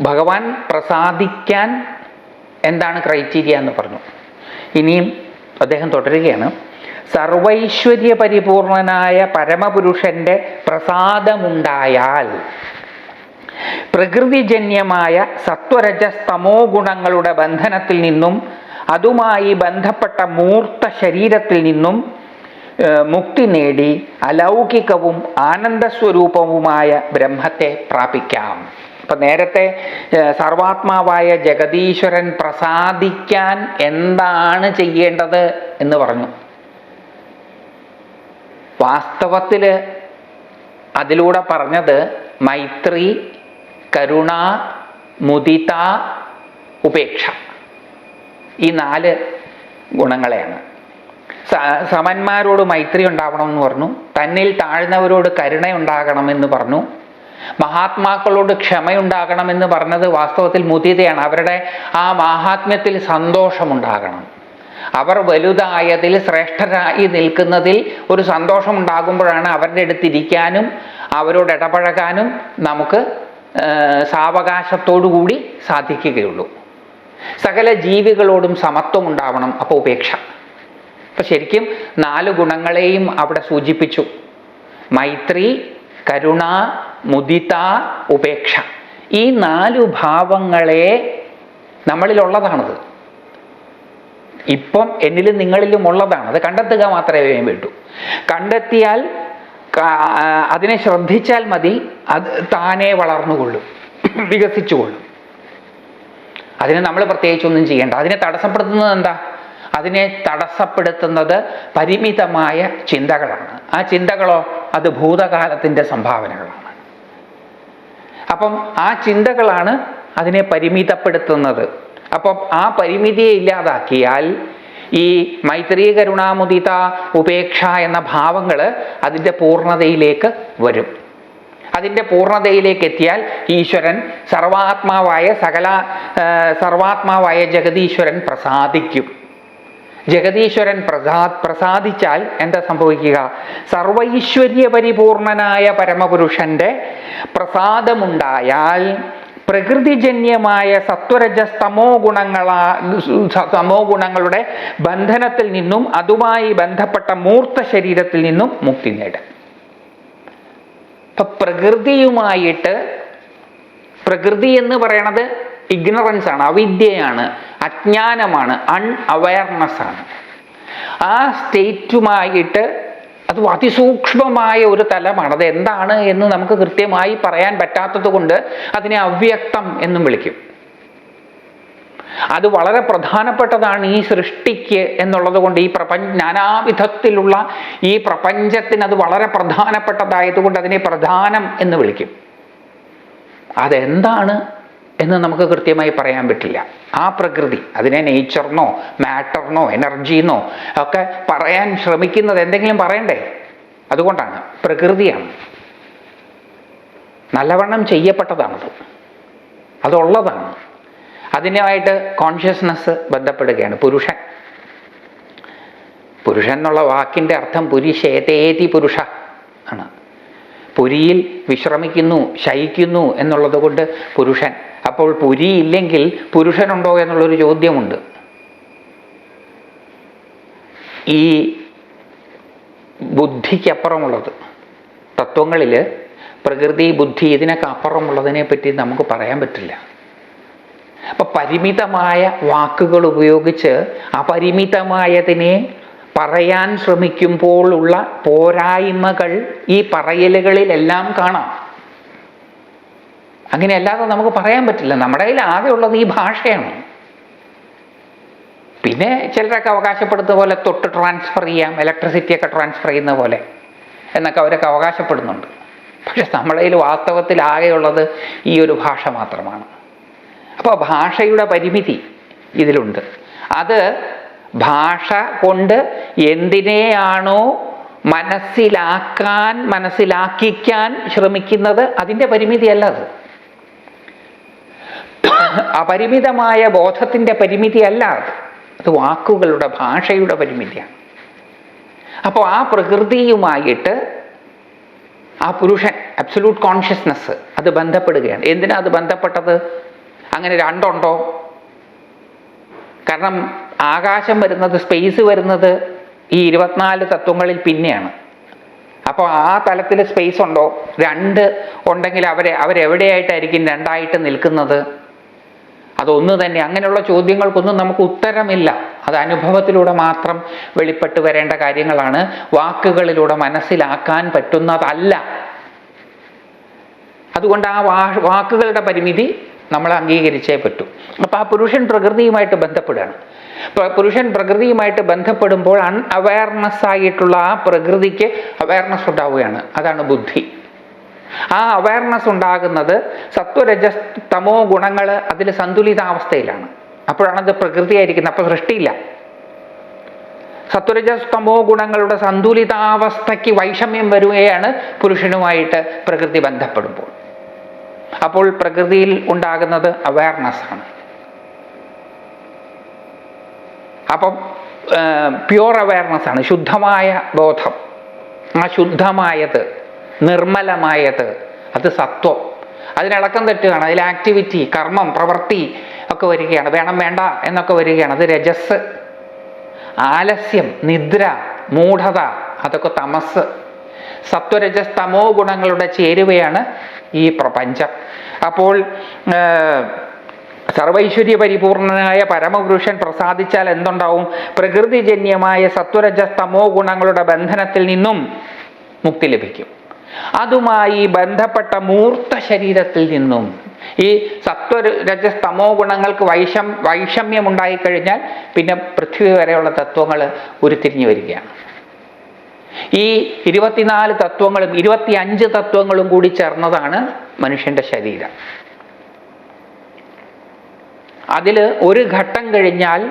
ഭഗവാൻ പ്രസാദിക്കാൻ എന്താണ് ക്രൈറ്റീരിയ എന്ന് പറഞ്ഞു. ഇനിയും അദ്ദേഹം തുടരുകയാണ്. സർവൈശ്വര്യ പരിപൂർണനായ പരമപുരുഷന്റെ പ്രസാദമുണ്ടായാൽ പ്രകൃതിജന്യമായ സത്വരജസ്തമോ ഗുണങ്ങളുടെ ബന്ധനത്തിൽ നിന്നും അതുമായി ബന്ധപ്പെട്ട മൂർത്ത ശരീരത്തിൽ നിന്നും മുക്തി നേടി അലൗകികവും ആനന്ദസ്വരൂപവുമായ ബ്രഹ്മത്തെ പ്രാപിക്കാം. ഇപ്പൊ നേരത്തെ സർവാത്മാവായ ജഗദീശ്വരൻ പ്രസാദിക്കാൻ എന്താണ് ചെയ്യേണ്ടത് എന്ന് പറഞ്ഞു. വാസ്തവത്തിൽ അതിലൂടെ പറഞ്ഞത് മൈത്രി കരുണ മുദിത ഉപേക്ഷ. ഈ നാല് ഗുണങ്ങളെയാണ്. സമന്മാരോട് മൈത്രി ഉണ്ടാവണം എന്ന് പറഞ്ഞു. തന്നിൽ താഴ്ന്നവരോട് കരുണ ഉണ്ടാകണമെന്ന് പറഞ്ഞു. മഹാത്മാക്കളോട് ക്ഷമയുണ്ടാകണമെന്ന് പറഞ്ഞത് വാസ്തവത്തിൽ മുതിതയാണ് അവരുടെ ആ മാഹാത്മ്യത്തിൽ സന്തോഷമുണ്ടാകണം. അവർ വലുതായതിൽ ശ്രേഷ്ഠരായി നിൽക്കുന്നതിൽ ഒരു സന്തോഷമുണ്ടാകുമ്പോഴാണ് അവരുടെ അടുത്തിരിക്കാനും അവരോട് ഇടപഴകാനും നമുക്ക് സാവകാശത്തോടുകൂടി കൂടി സാധിക്കുകയുള്ളൂ. സകല ജീവികളോടും സമത്വം ഉണ്ടാവണം അപ്പോൾ ഉപേക്ഷ. അപ്പൊ ശരിക്കും നാല് ഗുണങ്ങളെയും അവിടെ സൂചിപ്പിച്ചു. മൈത്രി കരുണ മുദിത ഉപേക്ഷ. ഈ നാലു ഭാവങ്ങളെ നമ്മളിലുള്ളതാണത്. ഇപ്പം എന്നിലും നിങ്ങളിലും ഉള്ളതാണ്. അത് കണ്ടെത്തുക മാത്രമേ വേണ്ടൂ കണ്ടെത്തിയാൽ അതിനെ ശ്രദ്ധിച്ചാൽ മതി. അത് താനേ വളർന്നുകൊള്ളും. വികസിച്ചുകൊള്ളും. അതിനെ നമ്മൾ പ്രത്യേകിച്ചൊന്നും ചെയ്യേണ്ട. അതിനെ തടസ്സപ്പെടുത്തുന്നത് എന്താ? അതിനെ തടസ്സപ്പെടുത്തുന്നത് പരിമിതമായ ചിന്തകളാണ്. ആ ചിന്തകളോ അത് ഭൂതകാലത്തിന്റെ സംഭാവനകളാണ്. അപ്പം ആ ചിന്തകളാണ് അതിനെ പരിമിതപ്പെടുത്തുന്നത്. അപ്പം ആ പരിമിതിയെ ഇല്ലാതാക്കിയാൽ ഈ മൈത്രി കരുണാമുദിത ഉപേക്ഷ എന്ന ഭാവങ്ങൾ അതിന്റെ പൂർണതയിലേക്ക് വരും. അതിന്റെ പൂർണതയിലേക്ക് എത്തിയാൽ ഈശ്വരൻ സർവാത്മാവായ സകല സർവാത്മാവായ ജഗതീശ്വരൻ പ്രസാദിക്കും. ജഗതീശ്വരൻ പ്രസാ പ്രസാദിച്ചാൽ എന്താ സംഭവിക്കുക? സർവൈശ്വര്യ പരിപൂർണനായ പരമപുരുഷന്റെ പ്രസാദമുണ്ടായാൽ പ്രകൃതിജന്യമായ സത്വരജസ്തമോ ഗുണങ്ങളാ തമോ ഗുണങ്ങളുടെ ബന്ധനത്തിൽ നിന്നും അതുമായി ബന്ധപ്പെട്ട മൂർത്ത ശരീരത്തിൽ നിന്നും മുക്തി നേടും ഇപ്പൊ പ്രകൃതിയുമായിട്ട് പ്രകൃതി എന്ന് പറയണത് ഇഗ്നറൻസ് ആണ് അവിദ്യയാണ്. അജ്ഞാനമാണ് അൺ അവയർനെസ് ആണ്. ആ സ്റ്റേറ്റുമായിട്ട് അത് അതിസൂക്ഷ്മമായ ഒരു തലമാണ്. അത് എന്താണ് എന്ന് നമുക്ക് കൃത്യമായി പറയാൻ പറ്റാത്തത് കൊണ്ട് അതിനെ അവ്യക്തം എന്നും വിളിക്കും. അത് വളരെ പ്രധാനപ്പെട്ടതാണ് ഈ സൃഷ്ടിക്ക് എന്നുള്ളത് കൊണ്ട് ഈ പ്രപഞ്ച നാനാവിധത്തിലുള്ള ഈ പ്രപഞ്ചത്തിന് അത് വളരെ പ്രധാനപ്പെട്ടതായതുകൊണ്ട് അതിനെ പ്രധാനം എന്ന് വിളിക്കും. അതെന്താണ് എന്ന് നമുക്ക് കൃത്യമായി പറയാൻ പറ്റില്ല. ആ പ്രകൃതി അതിനെ നേച്ചറിനോ മാറ്ററിനോ എനർജിന്നോ ഒക്കെ പറയാൻ ശ്രമിക്കുന്നത് എന്തെങ്കിലും പറയണ്ടേ? അതുകൊണ്ടാണ്. പ്രകൃതിയാണ്. നല്ലവണ്ണം ചെയ്യപ്പെട്ടതാണത്. അതുള്ളതാണ്. അതിനുമായിട്ട് കോൺഷ്യസ്നസ് ബന്ധപ്പെടുകയാണ്. പുരുഷൻ. പുരുഷൻ എന്നുള്ള വാക്കിന്റെ അർത്ഥം പുരുഷേതേതി പുരുഷ ആണ്. പുരിയിൽ വിശ്രമിക്കുന്നു ശയിക്കുന്നു എന്നുള്ളത് കൊണ്ട് പുരുഷൻ അപ്പോൾ പുരി ഇല്ലെങ്കിൽ പുരുഷനുണ്ടോ എന്നുള്ളൊരു ചോദ്യമുണ്ട്. ഈ ബുദ്ധിക്കപ്പുറമുള്ളത് തത്വങ്ങളിൽ പ്രകൃതി ബുദ്ധി ഇതിനൊക്കെ അപ്പുറമുള്ളതിനെ പറ്റി നമുക്ക് പറയാൻ പറ്റില്ല. അപ്പം പരിമിതമായ വാക്കുകൾ ഉപയോഗിച്ച് അപരിമിതമായതിനെ പറയാൻ ശ്രമിക്കുമ്പോൾ ഉള്ള പോരായ്മകൾ ഈ പറയലുകളിലെല്ലാം കാണാം. അങ്ങനെ അല്ലാതെ നമുക്ക് പറയാൻ പറ്റില്ല. നമ്മുടെ കയ്യിൽ ആകെ ഉള്ളത് ഈ ഭാഷയാണ്. പിന്നെ ചിലരൊക്കെ അവകാശപ്പെടുന്ന പോലെ തൊട്ട് ട്രാൻസ്ഫർ ചെയ്യാം ഇലക്ട്രിസിറ്റിയൊക്കെ ട്രാൻസ്ഫർ ചെയ്യുന്ന പോലെ എന്നൊക്കെ അവരൊക്കെ അവകാശപ്പെടുന്നുണ്ട്. പക്ഷെ നമ്മുടെ കയ്യിൽ വാസ്തവത്തിൽ ആകെയുള്ളത് ഈ ഒരു ഭാഷ മാത്രമാണ്. അപ്പോൾ ഭാഷയുടെ പരിമിതി ഇതിലുണ്ട്. അത് ഭാഷ കൊണ്ട് എന്തിനെയാണോ മനസ്സിലാക്കാൻ മനസ്സിലാക്കിക്കാൻ ശ്രമിക്കുന്നത് അതിന്റെ പരിമിതിയല്ല അത്. അപരിമിതമായ ബോധത്തിന്റെ പരിമിതിയല്ല അത്. അത് വാക്കുകളുടെ ഭാഷയുടെ പരിമിതിയാണ്. അപ്പോൾ ആ പ്രകൃതിയുമായിട്ട് ആ പുരുഷൻ അബ്സലൂട്ട് കോൺഷ്യസ്നസ് അത് ബന്ധപ്പെടുകയാണ്. എന്തിനാ അത് ബന്ധപ്പെട്ടത്? അങ്ങനെ രണ്ടുണ്ടോ? കാരണം ആകാശം വരുന്നത് സ്പേസ് വരുന്നത് ഈ ഇരുപത്തിനാല് തത്വങ്ങളിൽ പിന്നെയാണ്. അപ്പോൾ ആ തലത്തിൽ സ്പേസ് ഉണ്ടോ? രണ്ട് ഉണ്ടെങ്കിൽ അവരെ അവരെവിടെയായിട്ടായിരിക്കും രണ്ടായിട്ട് നിൽക്കുന്നത്? അതൊന്ന് തന്നെ. അങ്ങനെയുള്ള ചോദ്യങ്ങൾക്കൊന്നും നമുക്ക് ഉത്തരമില്ല. അത് അനുഭവത്തിലൂടെ മാത്രം വെളിപ്പെട്ട് വരേണ്ട കാര്യങ്ങളാണ്. വാക്കുകളിലൂടെ മനസ്സിലാക്കാൻ പറ്റുന്നതല്ല. അതുകൊണ്ട് ആ വാക്കുകളുടെ പരിമിതി നമ്മൾ അംഗീകരിച്ചേ പറ്റൂ. അപ്പോൾ ആ പുരുഷൻ പ്രകൃതിയുമായിട്ട് ബന്ധപ്പെടുകയാണ്. പുരുഷൻ പ്രകൃതിയുമായിട്ട് ബന്ധപ്പെടുമ്പോൾ അൺ അവയർനെസ് ആയിട്ടുള്ള ആ പ്രകൃതിക്ക് അവയർനെസ് ഉണ്ടാവുകയാണ്. അതാണ് ബുദ്ധി. ആ അവയർനെസ് ഉണ്ടാകുന്നത് സത്വരജ തമോ ഗുണങ്ങൾ അതിൽ സന്തുലിതാവസ്ഥയിലാണ്. അപ്പോഴാണത് പ്രകൃതിയായിരിക്കുന്നത്. അപ്പോൾ സൃഷ്ടിയില്ല. സത്വരജസ്തമോ ഗുണങ്ങളുടെ സന്തുലിതാവസ്ഥയ്ക്ക് വൈഷമ്യം വരികയാണ് പുരുഷനുമായിട്ട് പ്രകൃതി ബന്ധപ്പെടുമ്പോൾ. അപ്പോൾ പ്രകൃതിയിൽ ഉണ്ടാകുന്നത് അവയർനെസ് ആണ്. അപ്പം പ്യുവർ അവയർനെസ് ആണ്. ശുദ്ധമായ ബോധം. ആ ശുദ്ധമായത് നിർമ്മലമായത്. അത് സത്വം. അതിനിളക്കം തെറ്റുകയാണ്. അതിൽ ആക്ടിവിറ്റി കർമ്മം പ്രവൃത്തി ഒക്കെ വരികയാണ്. വേണം വേണ്ട എന്നൊക്കെ വരികയാണ്. അത് രജസ് ആലസ്യം നിദ്ര മൂഢത അതൊക്കെ തമസ്. സത്വരജസ് തമോ ഗുണങ്ങളുടെ ചേരുവയാണ് ഈ പ്രപഞ്ചം. അപ്പോൾ സർവൈശ്വര്യ പരിപൂർണനായ പരമപുരുഷൻ പ്രസാദിച്ചാൽ എന്തുണ്ടാവും? പ്രകൃതിജന്യമായ സത്വരജസ്തമോ ഗുണങ്ങളുടെ ബന്ധനത്തിൽ നിന്നും മുക്തി ലഭിക്കും. അതുമായി ബന്ധപ്പെട്ട മൂർത്ത ശരീരത്തിൽ നിന്നും ഈ സത്വ രജസ് തമോ ഗുണങ്ങൾക്ക് വൈഷം വൈഷമ്യം ഉണ്ടായിക്കഴിഞ്ഞാൽ പിന്നെ പൃഥ്വി വരെയുള്ള തത്വങ്ങൾ ഉരുത്തിരിഞ്ഞു വരികയാണ്. ഈ ഇരുപത്തിനാല് തത്വങ്ങളും ഇരുപത്തി അഞ്ച് തത്വങ്ങളും കൂടി ചേർന്നതാണ് മനുഷ്യന്റെ ശരീരം. അതിൽ ഒരു ഘട്ടം കഴിഞ്ഞാൽ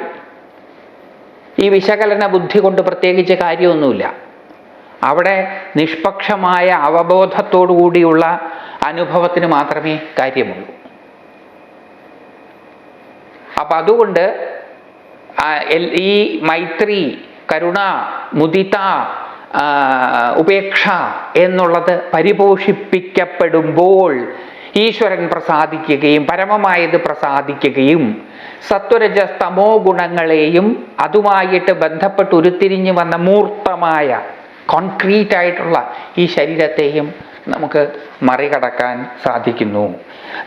ഈ വിശകലന ബുദ്ധി കൊണ്ട് പ്രത്യേകിച്ച് കാര്യമൊന്നുമില്ല. അവിടെ നിഷ്പക്ഷമായ അവബോധത്തോടു കൂടിയുള്ള അനുഭവത്തിന് മാത്രമേ കാര്യമുള്ളൂ. അപ്പം അതുകൊണ്ട് ഈ മൈത്രി കരുണ മുദിത ഉപേക്ഷ എന്നുള്ളത് പരിപോഷിപ്പിക്കപ്പെടുമ്പോൾ ഈശ്വരൻ പ്രസാദിക്കുകയും പരമമായത് പ്രസാദിക്കുകയും സത്വരജ തമോ ഗുണങ്ങളെയും അതുമായിട്ട് ബന്ധപ്പെട്ട് ഉരുത്തിരിഞ്ഞു വന്ന മൂർത്തമായ കോൺക്രീറ്റ് ആയിട്ടുള്ള ഈ ശരീരത്തെയും നമുക്ക് മറികടക്കാൻ സാധിക്കുന്നു.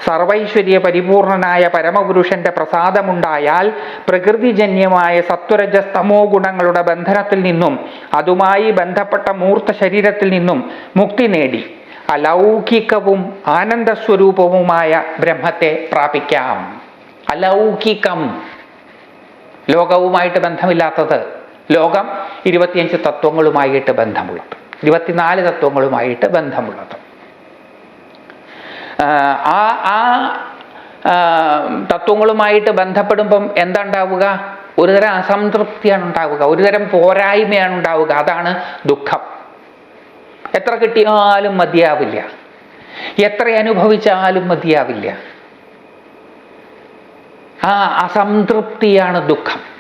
സർവൈശ്വര്യ പരിപൂർണനായ പരമപുരുഷന്റെ പ്രസാദമുണ്ടായാൽ പ്രകൃതിജന്യമായ സത്വരജസ്തമോ തമോ ഗുണങ്ങളുടെ ബന്ധനത്തിൽ നിന്നും അതുമായി ബന്ധപ്പെട്ട മൂർത്ത ശരീരത്തിൽ നിന്നും മുക്തി നേടി. അലൗകികവും ആനന്ദസ്വരൂപവുമായ ബ്രഹ്മത്തെ പ്രാപിക്കാം. അലൗകികം. ലോകവുമായിട്ട് ബന്ധമില്ലാത്തത് ലോകം ഇരുപത്തിയഞ്ച് തത്വങ്ങളുമായിട്ട് ബന്ധമുള്ളത്. ഇരുപത്തിനാല് തത്വങ്ങളുമായിട്ട് ബന്ധമുള്ളത്. ആ, ആ തത്വങ്ങളുമായിട്ട് ബന്ധപ്പെടുമ്പം എന്താ ഉണ്ടാവുക ഒരുതരം അസംതൃപ്തിയാണ് ഉണ്ടാവുക. ഒരുതരം പോരായ്മയാണ് ഉണ്ടാവുക. അതാണ് ദുഃഖം. എത്ര കിട്ടിയാലും മതിയാവില്ല. എത്ര അനുഭവിച്ചാലും മതിയാവില്ല. ആ അസംതൃപ്തിയാണ് ദുഃഖം.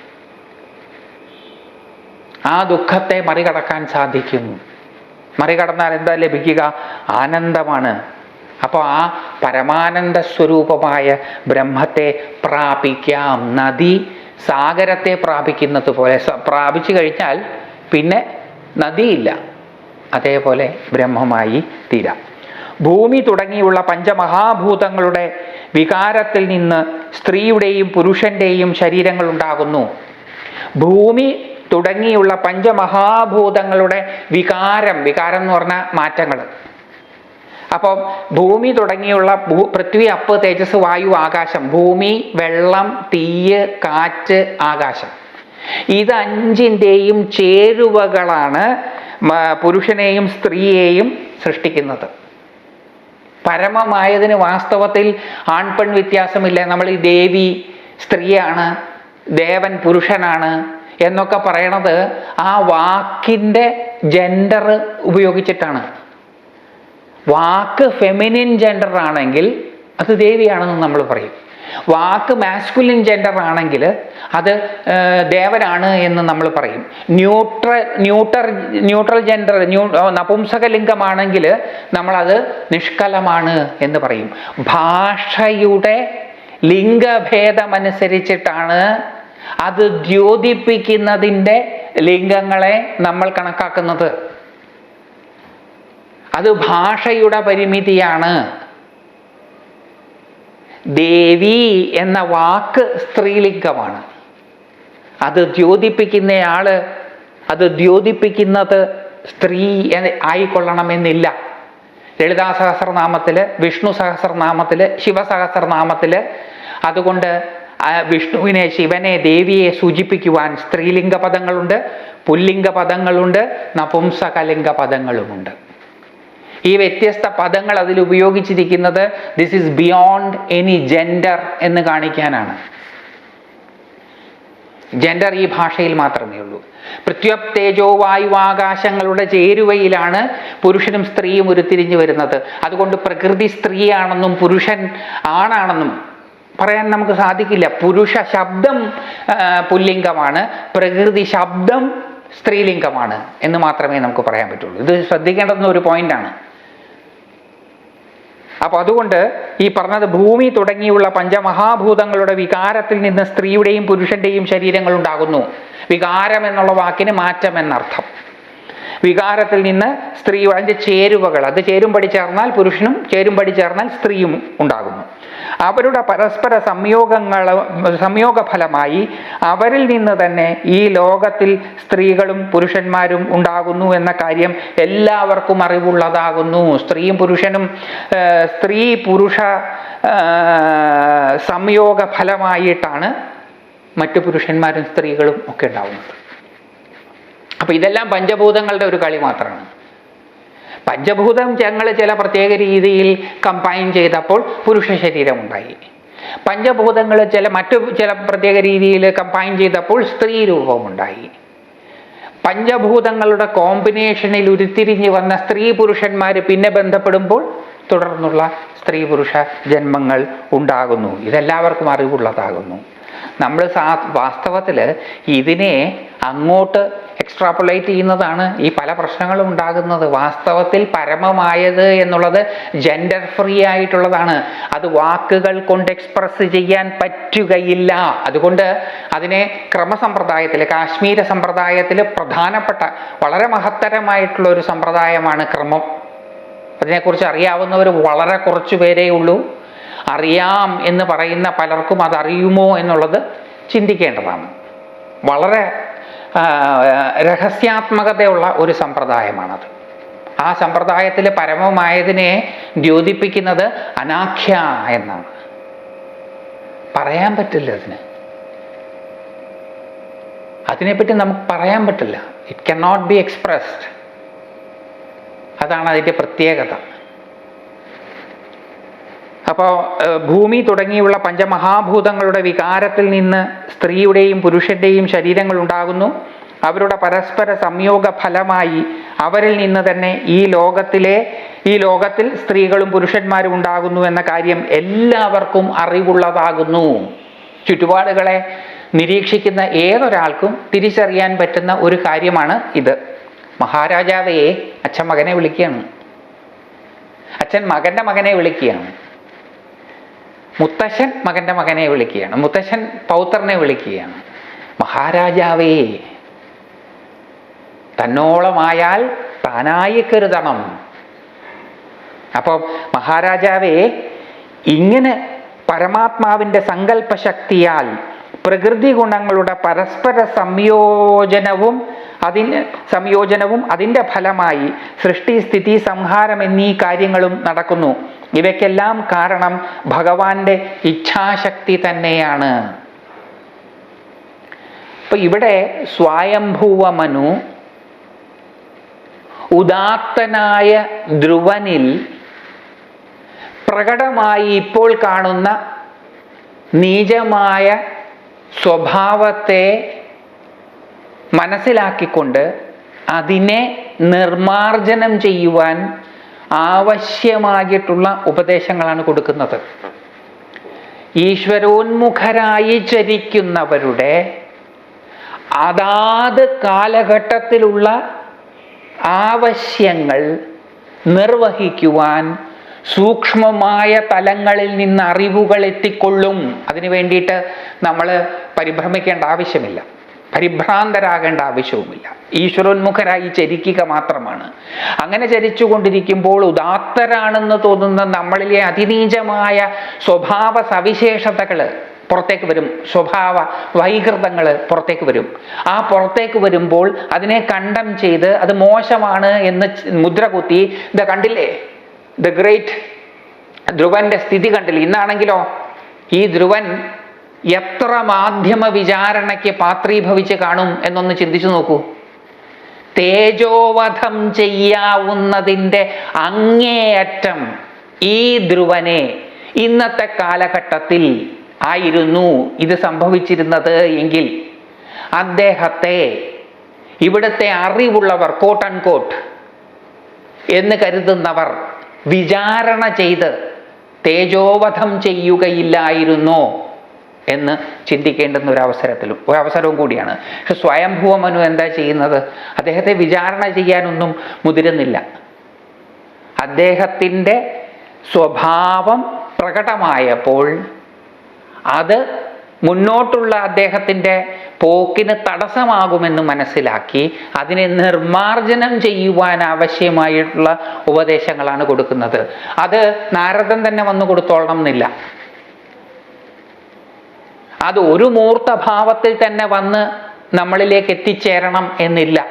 ആ ദുഃഖത്തെ മറികടക്കാൻ സാധിക്കും മറികടന്നാൽ എന്താ ലഭിക്കുക? ആനന്ദമാണ്. അപ്പോൾ ആ പരമാനന്ദ സ്വരൂപമായ ബ്രഹ്മത്തെ പ്രാപിക്കാം. നദി സാഗരത്തെ പ്രാപിക്കുന്നത് പോലെ പ്രാപിച്ചു കഴിഞ്ഞാൽ പിന്നെ നദിയില്ല. അതേപോലെ ബ്രഹ്മമായി തീരാം. ഭൂമി തുടങ്ങിയുള്ള പഞ്ചമഹാഭൂതങ്ങളുടെ വികാരത്തിൽ നിന്ന് സ്ത്രീയുടെയും പുരുഷന്റെയും ശരീരങ്ങൾ ഉണ്ടാകുന്നു. ഭൂമി തുടങ്ങിയുള്ള പഞ്ചമഹാഭൂതങ്ങളുടെ വികാരം വികാരം എന്ന് പറഞ്ഞ മാറ്റങ്ങൾ അപ്പം ഭൂമി തുടങ്ങിയുള്ള ഭൂ പൃഥ്വി അപ്പ് തേജസ് വായു ആകാശം. ഭൂമി വെള്ളം തീയ് കാറ്റ് ആകാശം. ഇത് അഞ്ചിന്റെയും ചേരുവകളാണ് പുരുഷനെയും സ്ത്രീയെയും സൃഷ്ടിക്കുന്നത്. പരമമായതിന് വാസ്തവത്തിൽ ആൺപെൺ വ്യത്യാസമില്ല. നമ്മൾ ഈ ദേവി സ്ത്രീയാണ് ദേവൻ പുരുഷനാണ് എന്നൊക്കെ പറയണത് ആ വാക്കിന്റെ ജെൻഡർ ഉപയോഗിച്ചിട്ടാണ്. വാക്ക് ഫെമിനിൻ ജെൻഡർ ആണെങ്കിൽ അത് ദേവിയാണെന്ന് നമ്മൾ പറയും. വാക്ക് മാസ്കുലിൻ ജെൻഡർ ആണെങ്കിൽ അത് ദേവനാണ് എന്ന് നമ്മൾ പറയും. Neutral neuter neutral gender new നപുംസകലിംഗമാണെങ്കിൽ നമ്മളത് നിഷ്കലമാണ് എന്ന് പറയും. ഭാഷയുടെ ലിംഗഭേദമനുസരിച്ചിട്ടാണ് അത് ദ്യോതിപ്പിക്കുന്നതിന്റെ ലിംഗങ്ങളെ നമ്മൾ കണക്കാക്കുന്നത്. അത് ഭാഷയുടെ പരിമിതിയാണ്. ദേവി എന്ന വാക്ക് സ്ത്രീലിംഗമാണ്. അത് ദ്യോതിപ്പിക്കുന്നയാൾ അത് ദ്യോതിപ്പിക്കുന്നത് സ്ത്രീ ആയിക്കൊള്ളണമെന്നില്ല. ലളിതാ സഹസ്രനാമത്തിൽ വിഷ്ണു സഹസ്രനാമത്തിൽ ശിവസഹസ്രനാമത്തിൽ അതുകൊണ്ട് വിഷ്ണുവിനെ ശിവനെ ദേവിയെ സൂചിപ്പിക്കുവാൻ സ്ത്രീലിംഗ പദങ്ങളുണ്ട് പുല്ലിംഗ പദങ്ങളുണ്ട് നപുംസകലിംഗ പദങ്ങളുമുണ്ട് ഈ വ്യത്യസ്ത പദങ്ങൾ അതിൽ ഉപയോഗിച്ചിരിക്കുന്നത് this is beyond any gender എന്ന് കാണിക്കാനാണ്. ജെൻഡർ ഈ ഭാഷയിൽ മാത്രമേ ഉള്ളൂ. പൃഥ്വപ് തേജോ വായു ആകാശങ്ങളുടെ ചേരുവയിലാണ് പുരുഷനും സ്ത്രീയും ഉരുത്തിരിഞ്ഞു വരുന്നത്. അതുകൊണ്ട് പ്രകൃതി സ്ത്രീയാണെന്നും പുരുഷൻ ആണാണെന്നും പറയാൻ നമുക്ക് സാധിക്കില്ല. പുരുഷ ശബ്ദം പുല്ലിംഗമാണ്. പ്രകൃതി ശബ്ദം സ്ത്രീലിംഗമാണ് എന്ന് മാത്രമേ നമുക്ക് പറയാൻ പറ്റുള്ളൂ. ഇത് ശ്രദ്ധിക്കേണ്ടുന്ന ഒരു പോയിന്റാണ്. അപ്പോൾ അതുകൊണ്ട് ഈ പറഞ്ഞത് ഭൂമി തുടങ്ങിയുള്ള പഞ്ചമഹാഭൂതങ്ങളുടെ വികാരത്തിൽ നിന്ന് സ്ത്രീയുടെയും പുരുഷന്റെയും ശരീരങ്ങൾ ഉണ്ടാകുന്നു. വികാരം എന്നുള്ള വാക്കിന് മാറ്റം എന്നർത്ഥം. വികാരത്തിൽ നിന്ന് സ്ത്രീ അതിന്റെ ചേരുവകൾ. അത് ചേരുംപടി ചേർന്നാൽ പുരുഷനും ചേരുംപടി ചേർന്നാൽ സ്ത്രീയും ഉണ്ടാകുന്നു. അവരുടെ പരസ്പര സംയോഗങ്ങൾ സംയോഗ ഫലമായി അവരിൽ നിന്ന് തന്നെ ഈ ലോകത്തിൽ സ്ത്രീകളും പുരുഷന്മാരും ഉണ്ടാകുന്നു എന്ന കാര്യം എല്ലാവർക്കും അറിവുള്ളതാകുന്നു. സ്ത്രീയും പുരുഷനും സ്ത്രീ പുരുഷ സംയോഗ ഫലമായിട്ടാണ് മറ്റു പുരുഷന്മാരും സ്ത്രീകളും ഒക്കെ ഉണ്ടാവുന്നത് അപ്പൊ ഇതെല്ലാം പഞ്ചഭൂതങ്ങളുടെ ഒരു കളി മാത്രമാണ്. പഞ്ചഭൂതം ഞങ്ങൾ ചില പ്രത്യേക രീതിയിൽ കമ്പൈൻ ചെയ്തപ്പോൾ പുരുഷ ശരീരം ഉണ്ടായി. പഞ്ചഭൂതങ്ങൾ ചില മറ്റു ചില പ്രത്യേക രീതിയിൽ കമ്പൈൻ ചെയ്തപ്പോൾ സ്ത്രീ രൂപമുണ്ടായി പഞ്ചഭൂതങ്ങളുടെ കോമ്പിനേഷനിൽ ഉരുത്തിരിഞ്ഞ് വന്ന സ്ത്രീ പുരുഷന്മാർ പിന്നെ ബന്ധപ്പെടുമ്പോൾ തുടർന്നുള്ള സ്ത്രീ പുരുഷ ജന്മങ്ങൾ ഉണ്ടാകുന്നു. ഇതെല്ലാവർക്കും അറിവുള്ളതാകുന്നു. നമ്മൾ സാ വാസ്തവത്തിൽ ഇതിനെ അങ്ങോട്ട് എക്സ്ട്രാപ്പുലേറ്റ് ചെയ്യുന്നതാണ് ഈ പല പ്രശ്നങ്ങളും ഉണ്ടാകുന്നത്. വാസ്തവത്തിൽ പരമമായത് എന്നുള്ളത് ജെൻഡർ ഫ്രീ ആയിട്ടുള്ളതാണ്. അത് വാക്കുകൾ കൊണ്ട് എക്സ്പ്രസ് ചെയ്യാൻ പറ്റുകയില്ല. അതുകൊണ്ട് അതിനെ ക്രമസമ്പ്രദായത്തിൽ കാശ്മീര സമ്പ്രദായത്തിൽ പ്രധാനപ്പെട്ട വളരെ മഹത്തരമായിട്ടുള്ള ഒരു സമ്പ്രദായമാണ് ക്രമം. അതിനെക്കുറിച്ച് അറിയാവുന്നവർ വളരെ കുറച്ചു പേരേ ഉള്ളൂ. അറിയാം എന്ന് പറയുന്ന പലർക്കും അതറിയുമോ എന്നുള്ളത് ചിന്തിക്കേണ്ടതാണ്. വളരെ രഹസ്യാത്മകതയുള്ള ഒരു സമ്പ്രദായമാണത്. ആ സമ്പ്രദായത്തിൽ പരമമായതിനെ ദ്യോതിപ്പിക്കുന്നത് അനാഖ്യ എന്നാണ്. പറയാൻ പറ്റില്ല അതിന്. അതിനെപ്പറ്റി നമുക്ക് പറയാൻ പറ്റില്ല. It can not be expressed അതാണ് അതിന്റെ പ്രത്യേകത. അപ്പോൾ ഭൂമി തുടങ്ങിയുള്ള പഞ്ചമഹാഭൂതങ്ങളുടെ വികാരത്തിൽ നിന്ന് സ്ത്രീയുടെയും പുരുഷന്റെയും ശരീരങ്ങൾ ഉണ്ടാകുന്നു. അവരുടെ പരസ്പര സംയോഗ ഫലമായി അവരിൽ നിന്ന് തന്നെ ഈ ലോകത്തിലെ ഈ ലോകത്തിൽ സ്ത്രീകളും പുരുഷന്മാരും ഉണ്ടാകുന്നു എന്ന കാര്യം എല്ലാവർക്കും അറിവുള്ളതാകുന്നു. ചുറ്റുപാടുകളെ നിരീക്ഷിക്കുന്ന ഏതൊരാൾക്കും തിരിച്ചറിയാൻ പറ്റുന്ന ഒരു കാര്യമാണ് ഇത്. മഹാരാജാവയെ അച്ഛൻ മകനെ വിളിക്കുകയാണ്. അച്ഛൻ മകന്റെ മകനെ വിളിക്കുകയാണ്. മുത്തശ്ശൻ മകന്റെ മകനെ വിളിക്കുകയാണ്. മുത്തശ്ശൻ പൗത്രനെ വിളിക്കുകയാണ്. മഹാരാജാവേ തന്നോളമായാൽ താനായി കരുതണം. അപ്പോൾ മഹാരാജാവേ ഇങ്ങനെ പരമാത്മാവിന്റെ സങ്കല്പശക്തിയാൽ പ്രകൃതി ഗുണങ്ങളുടെ പരസ്പര സംയോജനവും അതിന് സംയോജനവും അതിന്റെ ഫലമായി സൃഷ്ടി സ്ഥിതി സംഹാരം എന്നീ കാര്യങ്ങളും നടക്കുന്നു. ഇവയ്ക്കെല്ലാം കാരണം ഭഗവാന്റെ ഇച്ഛാശക്തി തന്നെയാണ്. അപ്പൊ ഇവിടെ സ്വായംഭൂവ മനു ഉദാത്തനായ ധ്രുവനിൽ പ്രകടമായി ഇപ്പോൾ കാണുന്ന നീചമായ സ്വഭാവത്തെ മനസ്സിലാക്കിക്കൊണ്ട് അതിനെ നിർമാർജനം ചെയ്യുവാൻ ആവശ്യമായിട്ടുള്ള ഉപദേശങ്ങളാണ് കൊടുക്കുന്നത്. ഈശ്വരോന്മുഖരായി ചരിക്കുന്നവരുടെ അതാത് കാലഘട്ടത്തിലുള്ള ആവശ്യങ്ങൾ നിർവഹിക്കുവാൻ സൂക്ഷ്മമായ തലങ്ങളിൽ നിന്ന് അറിവുകൾ എത്തിക്കൊള്ളും. അതിനു വേണ്ടിയിട്ട് നമ്മൾ പരിഭ്രമിക്കേണ്ട ആവശ്യമില്ല. പരിഭ്രാന്തരാകേണ്ട ആവശ്യവുമില്ല. ഈശ്വരോന്മുഖരായി ചരിക്കുക മാത്രമാണ്. അങ്ങനെ ചരിച്ചുകൊണ്ടിരിക്കുമ്പോൾ ഉദാത്തരാണെന്ന് തോന്നുന്ന നമ്മളിലെ അതിനീചമായ സ്വഭാവ സവിശേഷതകൾ പുറത്തേക്ക് വരും. സ്വഭാവ വൈകൃതങ്ങൾ പുറത്തേക്ക് വരും. ആ പുറത്തേക്ക് വരുമ്പോൾ അതിനെ കണ്ടം ചെയ്ത് അത് മോശമാണ് എന്ന് മുദ്ര കുത്തി ഇത് കണ്ടില്ലേ? ദ ഗ്രേറ്റ് ധ്രുവന്റെ സ്ഥിതി കണ്ടില്ല? ഇന്നാണെങ്കിലോ ഈ ധ്രുവൻ എത്ര മാധ്യമ വിചാരണയ്ക്ക് പാത്രീഭവിച്ച് കാണും എന്നൊന്ന് ചിന്തിച്ചു നോക്കൂ. തേജോവധം ചെയ്യാവുന്നതിന്റെ അങ്ങേയറ്റം ഈ ധ്രുവനെ ഇന്നത്തെ കാലഘട്ടത്തിൽ ആയിരുന്നു ഇത് സംഭവിച്ചിരുന്നത് എങ്കിൽ അദ്ദേഹത്തെ ഇവിടുത്തെ അറിവുള്ളവർ കോട്ട് ആൻഡ് കോട്ട് എന്ന് കരുതുന്നവർ വിചാരണ ചെയ്ത് തേജോവധം ചെയ്യുകയില്ലായിരുന്നോ എന്ന് ചിന്തിക്കേണ്ടുന്ന ഒരു അവസരത്തിലും ഒരു അവസരവും കൂടിയാണ്. പക്ഷെ സ്വയംഭൂവ മനു എന്താ ചെയ്യുന്നത്? അദ്ദേഹത്തെ വിചാരണ ചെയ്യാനൊന്നും മുതിരുന്നില്ല. അദ്ദേഹത്തിന്റെ സ്വഭാവം പ്രകടമായപ്പോൾ അത് മുന്നോട്ടുള്ള അദ്ദേഹത്തിന്റെ പോക്കിന് തടസ്സമാകുമെന്ന് മനസ്സിലാക്കി അതിനെ നിർമാർജനം ചെയ്യുവാൻ ആവശ്യമായിട്ടുള്ള ഉപദേശങ്ങളാണ് കൊടുക്കുന്നത്. അത് നാരദൻ തന്നെ വന്നു കൊടുത്തോളണം എന്നില്ല. അത് ഒരു മൂർത്തഭാവത്തിൽ തന്നെ വന്ന് നമ്മളിലേക്ക് എത്തിച്ചേരണം എന്നില്ല.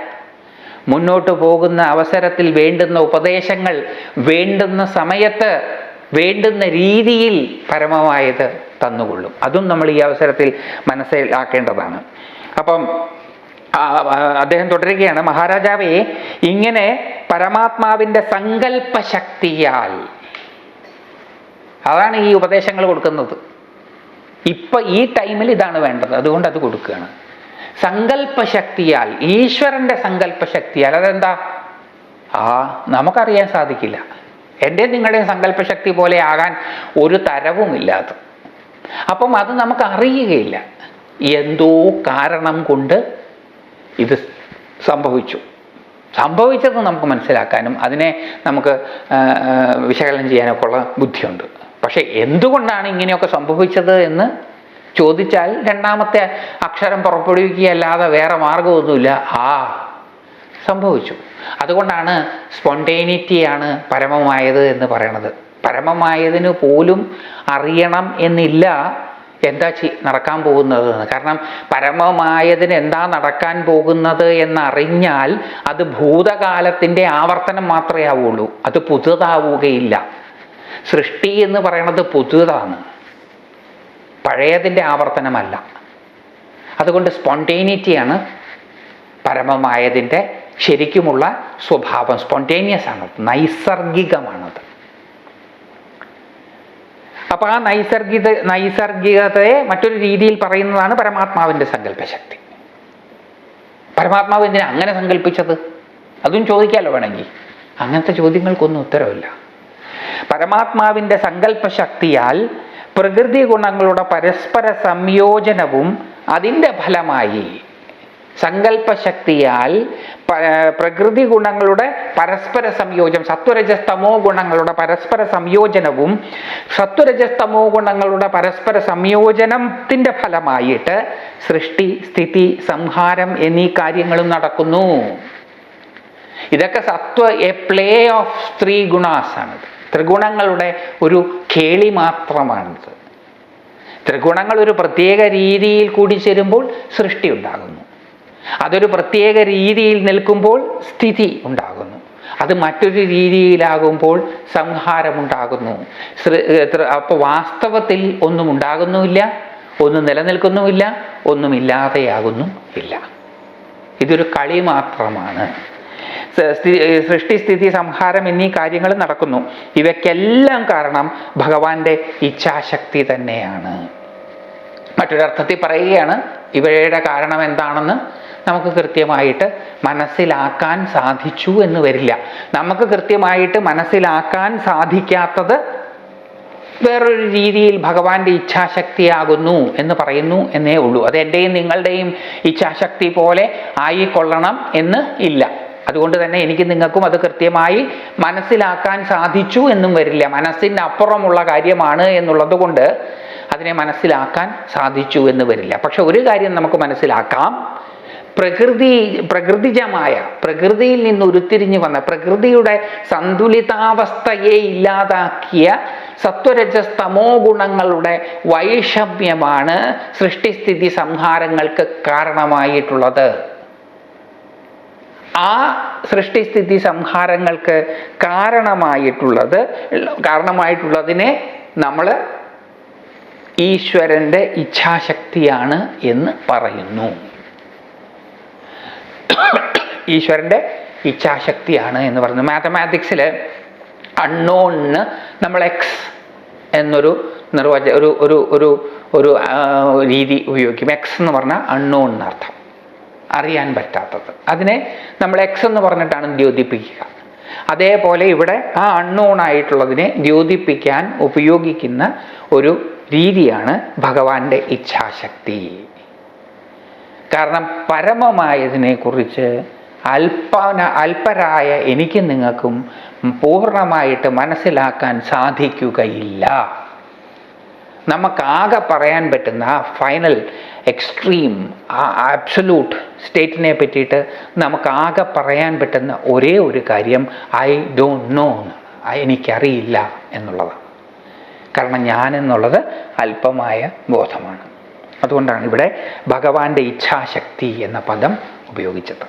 മുന്നോട്ട് പോകുന്ന അവസരത്തിൽ വേണ്ടുന്ന ഉപദേശങ്ങൾ വേണ്ടുന്ന സമയത്ത് വേണ്ടുന്ന രീതിയിൽ പരമമായത് തന്നുകൊള്ളും. അതും നമ്മൾ ഈ അവസരത്തിൽ മനസ്സിലാക്കേണ്ടതാണ് അപ്പം അദ്ദേഹം തുടരുകയാണ് മഹാരാജാവേ ഇങ്ങനെ പരമാത്മാവിന്റെ സങ്കല്പശക്തിയാൽ അതാണ് ഈ ഉപദേശങ്ങൾ കൊടുക്കുന്നത്. ഇപ്പം ഈ ടൈമിൽ ഇതാണ് വേണ്ടത് അതുകൊണ്ട് അത് കൊടുക്കുകയാണ്. സങ്കല്പശക്തിയാൽ ഈശ്വരന്റെ സങ്കല്പശക്തിയാൽ അതെന്താ? ആ നമുക്കറിയാൻ സാധിക്കില്ല. എന്റെ നിങ്ങളുടെയും സങ്കല്പശക്തി പോലെ ആകാൻ ഒരു തരവുമില്ലാത്ത. അപ്പം അത് നമുക്ക് അറിയുകയില്ല. എന്തോ കാരണം കൊണ്ട് ഇത് സംഭവിച്ചു. സംഭവിച്ചത് നമുക്ക് മനസ്സിലാക്കാനും അതിനെ നമുക്ക് വിശകലനം ചെയ്യാനൊക്കെ ഉള്ള ബുദ്ധിയുണ്ട്. പക്ഷേ എന്തുകൊണ്ടാണ് ഇങ്ങനെയൊക്കെ സംഭവിച്ചത് എന്ന് ചോദിച്ചാൽ രണ്ടാമത്തെ അക്ഷരം പുറപ്പെടുവിക്കുകയല്ലാതെ വേറെ മാർഗമൊന്നുമില്ല ആ സംഭവിച്ചു. അതുകൊണ്ടാണ് സ്പോണ്ടേനിറ്റിയാണ് പരമമായത് എന്ന് പറയണത്. പരമമായതിനു പോലും അറിയണം എന്നില്ല എന്താ ചി നടക്കാൻ പോകുന്നത് കാരണം പരമമായതിന് എന്താ നടക്കാൻ പോകുന്നത് എന്നറിഞ്ഞാൽ അത് ഭൂതകാലത്തിന്റെ ആവർത്തനം മാത്രമേ ആവുള്ളൂ. അത് പുതുതാവുകയില്ല. സൃഷ്ടി എന്ന് പറയുന്നത് പുതുതാണ്. പഴയതിന്റെ ആവർത്തനമല്ല. അതുകൊണ്ട് സ്പോണ്ടേനിറ്റിയാണ് പരമമായതിന്റെ ശരിക്കുമുള്ള സ്വഭാവം സ്പോണ്ടേനിയസ് ആണത് നൈസർഗികമാണത്. അപ്പോൾ ആ നൈസർഗിക നൈസർഗികതയെ മറ്റൊരു രീതിയിൽ പറയുന്നതാണ് പരമാത്മാവിന്റെ സങ്കല്പശക്തി. പരമാത്മാവ് എന്തിനാ അങ്ങനെ സങ്കല്പിച്ചത്? അതും ചോദിക്കാമല്ലോ വേണമെങ്കിൽ? അങ്ങനത്തെ ചോദ്യങ്ങൾക്കൊന്നും ഉത്തരവില്ല. പരമാത്മാവിന്റെ സങ്കല്പശക്തിയാൽ പ്രകൃതി ഗുണങ്ങളുടെ പരസ്പര സംയോജനവും അതിന്റെ ഫലമായി സങ്കല്പശക്തിയാൽ പ്രകൃതി ഗുണങ്ങളുടെ പരസ്പര സംയോജനം സത്വരജസ്തമോ ഗുണങ്ങളുടെ പരസ്പര സംയോജനവും സത്വരജസ്തമോ ഗുണങ്ങളുടെ പരസ്പര സംയോജനത്തിന്റെ ഫലമായിട്ട് സൃഷ്ടി സ്ഥിതി സംഹാരം എന്നീ കാര്യങ്ങളും നടക്കുന്നു. ഇതൊക്കെ sattva a play of three gunas ആണ് ത്രിഗുണങ്ങളുടെ ഒരു കേളി മാത്രമാണിത്. ത്രിഗുണങ്ങൾ ഒരു പ്രത്യേക രീതിയിൽ കൂടി ചേരുമ്പോൾ സൃഷ്ടി ഉണ്ടാകുന്നു. അതൊരു പ്രത്യേക രീതിയിൽ നിൽക്കുമ്പോൾ സ്ഥിതി ഉണ്ടാകുന്നു. അത് മറ്റൊരു രീതിയിലാകുമ്പോൾ സംഹാരമുണ്ടാകുന്നു. അപ്പോൾ വാസ്തവത്തിൽ ഒന്നും ഉണ്ടാകുന്നുമില്ല ഒന്നും നിലനിൽക്കുന്നുമില്ല ഒന്നുമില്ലാതെയാകുന്നു ഇല്ല. ഇതൊരു കളി മാത്രമാണ്. സൃഷ്ടി സ്ഥിതി സംഹാരം എന്നീ കാര്യങ്ങൾ നടക്കുന്നു. ഇവയ്ക്കെല്ലാം കാരണം ഭഗവാന്റെ ഇച്ഛാശക്തി തന്നെയാണ്. മറ്റൊരർത്ഥത്തിൽ പറയുകയാണ് ഇവയുടെ കാരണം എന്താണെന്ന് നമുക്ക് കൃത്യമായിട്ട് മനസ്സിലാക്കാൻ സാധിച്ചു എന്ന് വരില്ല. നമുക്ക് കൃത്യമായിട്ട് മനസ്സിലാക്കാൻ സാധിക്കാത്തത് വേറൊരു രീതിയിൽ ഭഗവാന്റെ ഇച്ഛാശക്തിയാകുന്നു എന്ന് പറയുന്നു എന്നേ ഉള്ളൂ. അത് എന്റെയും നിങ്ങളുടെയും ഇച്ഛാശക്തി പോലെ ആയിക്കൊള്ളണം എന്ന് ഇല്ല. അതുകൊണ്ട് തന്നെ എനിക്ക് നിങ്ങൾക്കും അത് കൃത്യമായി മനസ്സിലാക്കാൻ സാധിച്ചു എന്നും വരില്ല. മനസ്സിന്റെ അപ്പുറമുള്ള കാര്യമാണ് എന്നുള്ളത് കൊണ്ട് അതിനെ മനസ്സിലാക്കാൻ സാധിച്ചു എന്ന് വരില്ല. പക്ഷെ ഒരു കാര്യം നമുക്ക് മനസ്സിലാക്കാം. പ്രകൃതി പ്രകൃതിജമായ പ്രകൃതിയിൽ നിന്ന് ഉരുത്തിരിഞ്ഞു വന്ന പ്രകൃതിയുടെ സന്തുലിതാവസ്ഥയെ ഇല്ലാതാക്കിയ സത്വരജസ്തമോ ഗുണങ്ങളുടെ വൈഷമ്യമാണ് സൃഷ്ടിസ്ഥിതി സംഹാരങ്ങൾക്ക് കാരണമായിട്ടുള്ളത്. ആ സൃഷ്ടിസ്ഥിതി സംഹാരങ്ങൾക്ക് കാരണമായിട്ടുള്ളത് കാരണമായിട്ടുള്ളതിനെ നമ്മൾ ഈശ്വരന്റെ ഇച്ഛാശക്തിയാണ് എന്ന് പറയുന്നു. ഈശ്വരന്റെ ഇച്ഛാശക്തിയാണ് എന്ന് പറയുന്നത് മാത്തമാറ്റിക്സിൽ അൺനോണിന് നമ്മൾ എക്സ് എന്നൊരു നിർവച ഒരു ഒരു ഒരു ഒരു രീതി ഉപയോഗിക്കും. എക്സ് എന്ന് പറഞ്ഞാൽ അൺനോൺ അർത്ഥം അറിയാൻ പറ്റാത്തത്. അതിനെ നമ്മൾ എക്സ് എന്ന് പറഞ്ഞിട്ടാണ് ദ്യോതിപ്പിക്കുക. അതേപോലെ ഇവിടെ ആ അൺനോൺ ആയിട്ടുള്ളതിനെ ദ്യോതിപ്പിക്കാൻ ഉപയോഗിക്കുന്ന ഒരു രീതിയാണ് ഭഗവാന്റെ ഇച്ഛാശക്തി. കാരണം പരമമായതിനെക്കുറിച്ച് അല്പന അല്പരായ എനിക്കും നിങ്ങൾക്കും പൂർണമായിട്ട് മനസ്സിലാക്കാൻ സാധിക്കുകയില്ല. നമുക്കാകെ പറയാൻ പറ്റുന്ന ആ ഫൈനൽ എക്സ്ട്രീം ആ ആബ്സലൂട്ട് സ്റ്റേറ്റിനെ പറ്റിയിട്ട് നമുക്കാകെ പറയാൻ പറ്റുന്ന ഒരേ ഒരു കാര്യം ഐ ഡോണ്ട് നോ എനിക്കറിയില്ല എന്നുള്ളതാണ്. കാരണം ഞാനെന്നുള്ളത് അല്പമായ ബോധമാണ്. അതുകൊണ്ടാണ് ഇവിടെ ഭഗവാന്റെ ഇച്ഛാശക്തി എന്ന പദം ഉപയോഗിച്ചത്.